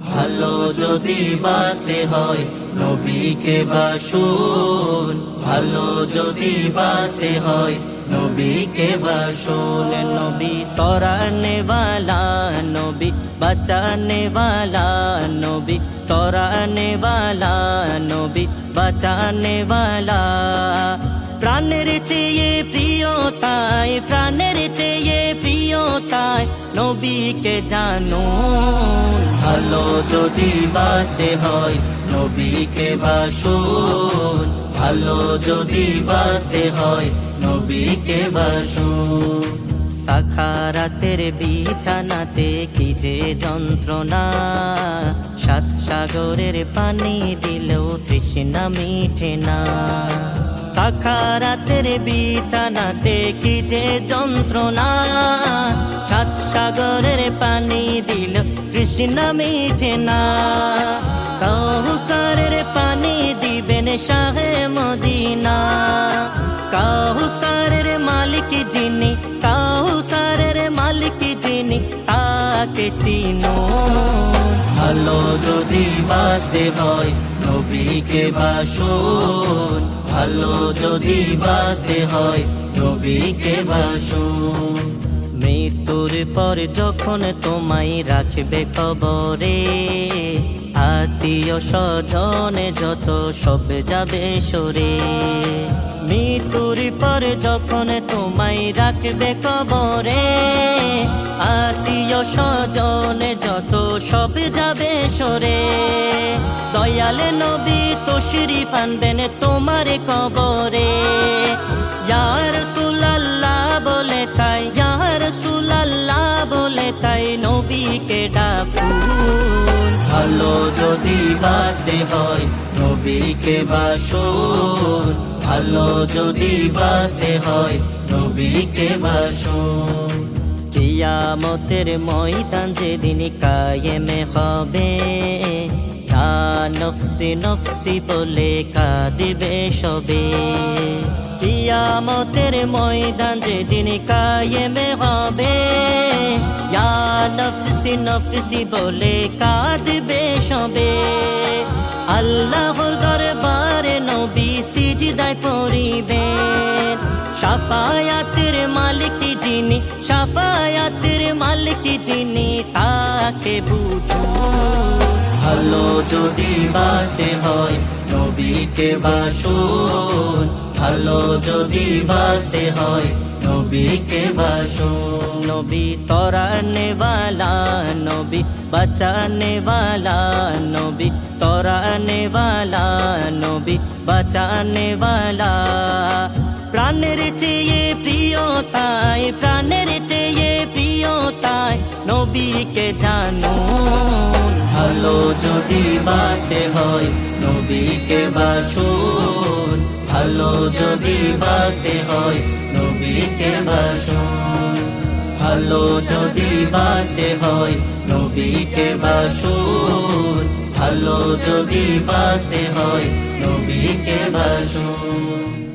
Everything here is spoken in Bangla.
ভালো যদি বাঁচতে হয় নবীকে বাসুন। ভালো যদি বাঁচতে হয় নবীকে বাসুন। নবী তরানে বালা নবী বাঁচানে বালা নবী তরানে বালা নবী বাঁচানে বালা প্রাণের চেয়ে প্রিয় তাই প্রাণের চেয়ে প্রিয় তাই নবীকে জানো। ভালো যদি বাঁচতে হয়, নবীকে বাসুন ভালো যদি বাঁচতে হয়, নবীকে বাসুন সাখারাতের বিছানাতে কি যে যন্ত্রণা। সাত সাগরের পানি দিলেও তৃষ্ণা মিঠে না। সাখারাতের বিছানাতে কি যে যন্ত্রণা। সাত সাগরের পানি দিল তৃষ্ণা মিঠে না। কাহুসারের পানি দিবেন শাহে মদিনা। কাহুসারের মালিক যিনি কাহুসারের মালিক যিনি, তাকে চিনো ভালো যদি বাঁচতে হয় নবীকে বাসুন। ভালো যদি বাঁচতে হয় নবীকে বাসুন। মৃত্যুর পর যখন তোমায় রাখবে কবরে, আত্মীয় স্বজনে যত সব যাবে সরে। মৃত্যুর পর যখন তোমায় রাখবে কবরে, আত্মীয় স্বজনে যত সব যাবে সরে। দয়ালে নবী তো শরীফ আনবেন তোমার কবরে। ইয়ার সুলাল্লাহ বলে তাই ইয়ার সুলাল্লাহ বলে তাই নবীকে ডাকুন। ভালো যদি বাঁচতে হয় নবীকে বাসুন। ভালো যদি বাঁচতে হয় নবীকে বাসুন। কিয়ামতের ময়দান যেদিন কায়েমে হবে নফসি নফসি বলে কাঁদিবে সবে। কিয়ামতের ময়দান যেদিন কায়েমে হবে ইয়া নফসি নফসি বলে কাঁদবে সবে। আল্লাহর দরবারে নবী সিজদায় পড়িবেন সাফায়াতের মালিক যিনি সাফায়াতের মালিক যিনি তাকে বুঝু ভালো যদি বাঁচতে হয় নবীকে বাসুন ভালো যদি বাঁচতে হয় নবীকে বাসুন নবী তরানে वाला নবী বাঁচানে वाला নবী তরানে वाला নবী বাঁচানে वाला প্রাণের চেয়ে প্রিয় তাই প্রাণের চেয়ে প্রিয় তাই নবীকে জানো। ভালো যদি বাঁচতে হয় নবীকে বাসুন। ভালো যদি বাঁচতে হয় নবীকে বাসুন। ভালো যদি বাঁচতে হয় নবীকে বাসুন। ভালো যদি বাঁচতে হয় নবীকে বাসুন।